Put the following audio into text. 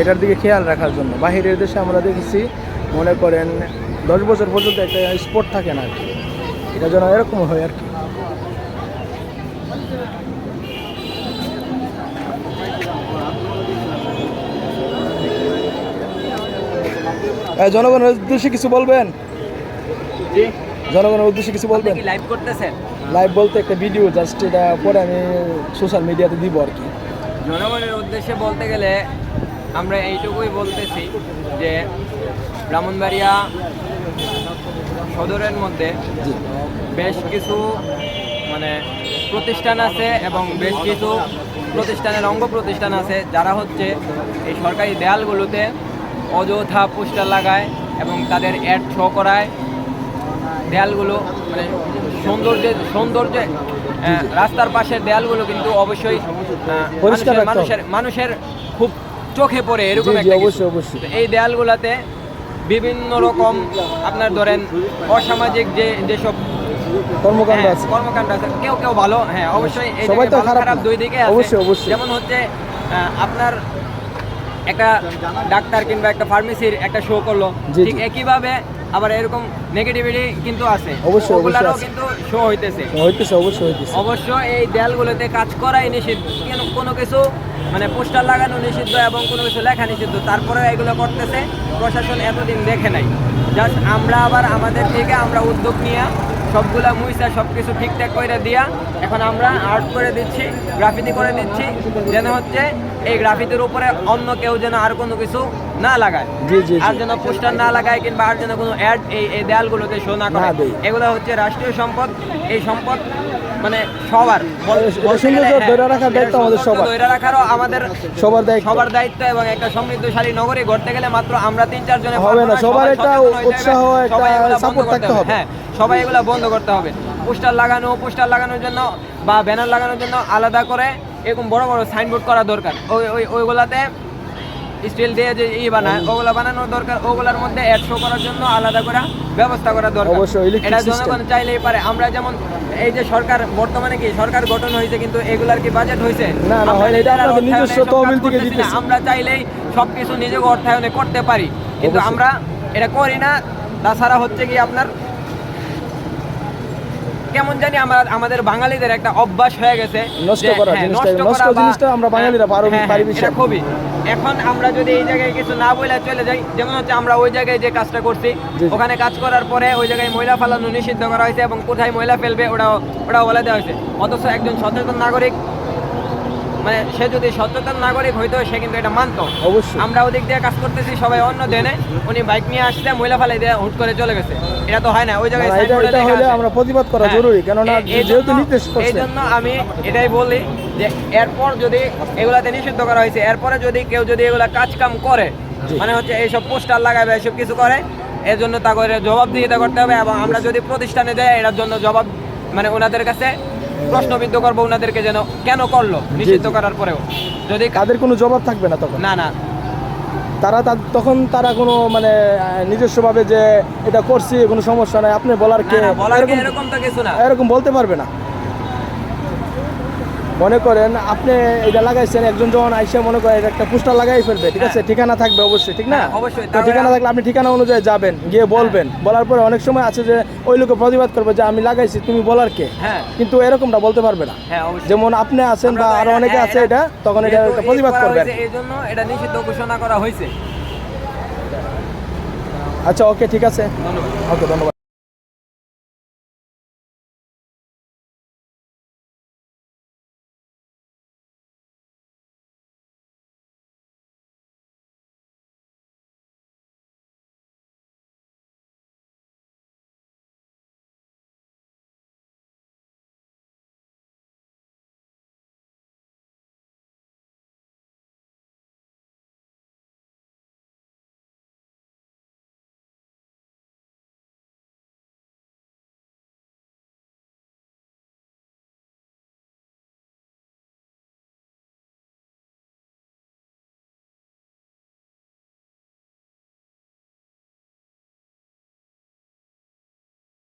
এটার দিকে খেয়াল রাখার জন্য। বাহিরের দেশে আমরা দেখেছি মনে করেন দশ বছর পর্যন্ত একটা স্পোর্ট থাকে না আর কি। এটা যেন এরকম হয় আর কি। জনগণের উদ্দেশ্যে কিছু বলবেন? জনগণের উদ্দেশ্যে কিছু বলবেন? লাইভ করতেছেন? লাইভ বলতে একটা ভিডিও জাস্ট এটা পরে আমি সোশ্যাল মিডিয়াতে দিব আর কি। জনগণের উদ্দেশ্যে বলতে গেলে আমরা এইটুকুই বলতেছি যে ব্রাহ্মণবাড়িয়া সদরের মধ্যে বেশ কিছু মানে প্রতিষ্ঠান আছে এবং বেশ কিছু প্রতিষ্ঠানের অঙ্গ প্রতিষ্ঠান আছে যারা হচ্ছে এই সরকারি দেয়ালগুলোতে অযথা পোস্টার লাগায় এবং তাদের অ্যাড শো করায়। দেয়ালগুলো মানে সৌন্দর্যে সৌন্দর্যে রাস্তার পাশের দেয়ালগুলো কিন্তু অবশ্যই। মানুষের মানুষের খুব চোখে পড়ে এরকম একটা অবশ্যই, অবশ্যই। এই দেয়ালগুলোতে বিভিন্ন রকম আপনার ধরেন অসামাজিক যে যেসব কর্মকাণ্ড হ্যাঁ, আছে। কর্মকাণ্ড আছে কেউ কেউ ভালো হ্যাঁ অবশ্যই। সবাই তো খারাপ দুই দিকে অবশ্যই, অবশ্যই। যেমন হচ্ছে আপনার একটা ডাক্তার কিংবা একটা ফার্মেসির একটা শো করল ঠিক। একইভাবে আবার এরকম নেগেটিভিটি কিন্তু আছে। অবশ্যই, অবশ্যই ওগুলারও কিন্তু শো হইতেছে। হইতেছে অবশ্যই হইতেছে। অবশ্য এই দেয়ালগুলোতে কাজ করাই নিষিদ্ধ। কেন কোনো কিছু মানে পোস্টার লাগানো নিষিদ্ধ এবং কোনো কিছু লেখা নিষিদ্ধ। তারপরে এগুলো করতেছে প্রশাসন এতদিন দেখে নাই। জাস্ট আমরা আবার আমাদের থেকে আমরা উদ্যোগ নিয়ে সবগুলা মুইসা সব কিছু ঠিকঠাক করে দিয়া এখন আমরা আর্ট করে দিচ্ছি গ্রাফিতি করে দিচ্ছি যেন হচ্ছে এই গ্রাফিতির উপরে অন্য কেউ যেন আর কোনো কিছু না লাগায়। আর যেন পোস্টার না লাগায় কিংবা আর যেন কোনো অ্যাড এই দেয়ালগুলোতে শো না করে। এগুলো হচ্ছে রাষ্ট্রীয় সম্পদ। এই সম্পদ মানে সবার। সৌন্দর্য হ্যাঁ, ধরে রাখার দায়িত্ব আমাদের সবার। ধরে রাখারও আমাদের সবার দায়িত্ব। সবার দায়িত্ব এবং একটা সমৃদ্ধশালী নগরী গড়তে গেলে মাত্র আমরা তিন চার জনে হবে না, সবার একটা উৎসাহ, একটা করতে থাকতে হবে। হ্যাঁ সবাই এগুলো বন্ধ করতে হবে। পোস্টার লাগানো পোস্টার লাগানোর জন্য বা ব্যানার লাগানোর জন্য আলাদা করে এরকম বড় বড় সাইনবোর্ড করা দরকার। ওই ওই ওইগুলাতে স্টিল দিয়ে যে ই বানায় ওগুলা বানানোর দরকার ওগুলার মধ্যে অ্যাড শো করার জন্য আলাদা করে ব্যবস্থা করা দরকার। এটা জনগণ চাইলেই পারে। আমরা যেমন এই যে সরকার বর্তমানে কি সরকার গঠন হয়েছে কিন্তু এগুলার কি বাজেট হয়েছে? আমরা এটা নিজেরা নিজস্ব তহবিল থেকে করতেছি আমরা চাইলেই সবকিছু নিজেকে অর্থায়নে করতে পারি। কিন্তু আমরা এটা করি না। তাছাড়া হচ্ছে কি আপনার কেমন জানি আমরা আমাদের বাঙালিদের একটা অভ্যাস হয়ে গেছে নষ্ট করা হ্যাঁ, জিনিসটা, নষ্ট করা জিনিসটা আমরা বাঙালিরা পারো- হ্যাঁ, পারি হ্যাঁ, এটা খুবই। এখন আমরা যদি এই জায়গায় কিছু না বলে চলে যাই যেমন হচ্ছে আমরা ওই জায়গায় যে কাজটা করছি ওখানে কাজ করার পরে ওই জায়গায় ময়লা ফেলানো নিষিদ্ধ করা হয়েছে এবং কোথায় ময়লা ফেলবে ওটাও ওটাও বলে দেওয়া হয়েছে। অথচ একজন সচেতন নাগরিক মানে সে যদি সচেতন নাগরিক হইতো সে কিন্তু এটা মানতো। অবশ্যই। আমরা ওদিক দিয়ে কাজ করতেছি সবাই অন্য দেনে। উনি বাইক নিয়ে আসছে ময়লা ফেলাই দিয়ে হুট করে চলে গেছে। এটা তো হয় না ওই জায়গায়। আমরা প্রতিবাদ করা হ্যাঁ। জরুরি কেননা যেহেতু নির্দেশ এই জন্য আমি এটাই বলি যে এরপর যদি এগুলাতে নিষিদ্ধ করা হয়েছে এরপরে যদি কেউ যদি এগুলা কাজ কাম করে মানে হচ্ছে এইসব পোস্টার লাগাবে এসব কিছু করে এর জন্য তা করে জবাবদিহিতা করতে হবে এবং আমরা যদি প্রতিষ্ঠানে দেয় এটার জন্য জবাব মানে ওনাদের কাছে প্রশ্নবিদ্ধ করব ওনাদেরকে যেন কেন করল নিষিদ্ধ করার পরেও। যদি তাদের কোনো জবাব থাকবে না তখন? না না। তারা তখন তারা কোনো মানে নিজস্ব নিজস্বভাবে যে এটা করছি কোনো সমস্যা নাই আপনি বলার কে? এরকম তো কিছু না। এরকম বলতে পারবে না। মনে করেন আপনি এটা লাগাইছেন একজন যখন আইসে মনে করেন এটা একটা পোস্টার লাগাই ফেলবে ঠিক আছে? হ্যাঁ। ঠিকানা থাকবে অবশ্যই ঠিক না? হ্যাঁ, অবশ্যই। ঠিকানা থাকলে আপনি ঠিকানা অনুযায়ী যাবেন গিয়ে বলবেন। বলার পরে অনেক সময় আছে যে ওই লোকে প্রতিবাদ করবে যে আমি লাগাইছি তুমি বলার কে? হ্যাঁ। কিন্তু এরকমটা বলতে পারবে না। হ্যাঁ যেমন আপনি আছেন বা আরও অনেকে হ্যাঁ, আছে এটা তখন এটা একটা প্রতিবাদ করা করবেন। এই জন্য এটা নিষিদ্ধ ঘোষণা করা হয়েছে। আচ্ছা ওকে ঠিক আছে। ধন্যবাদ। ওকে ধন্যবাদ।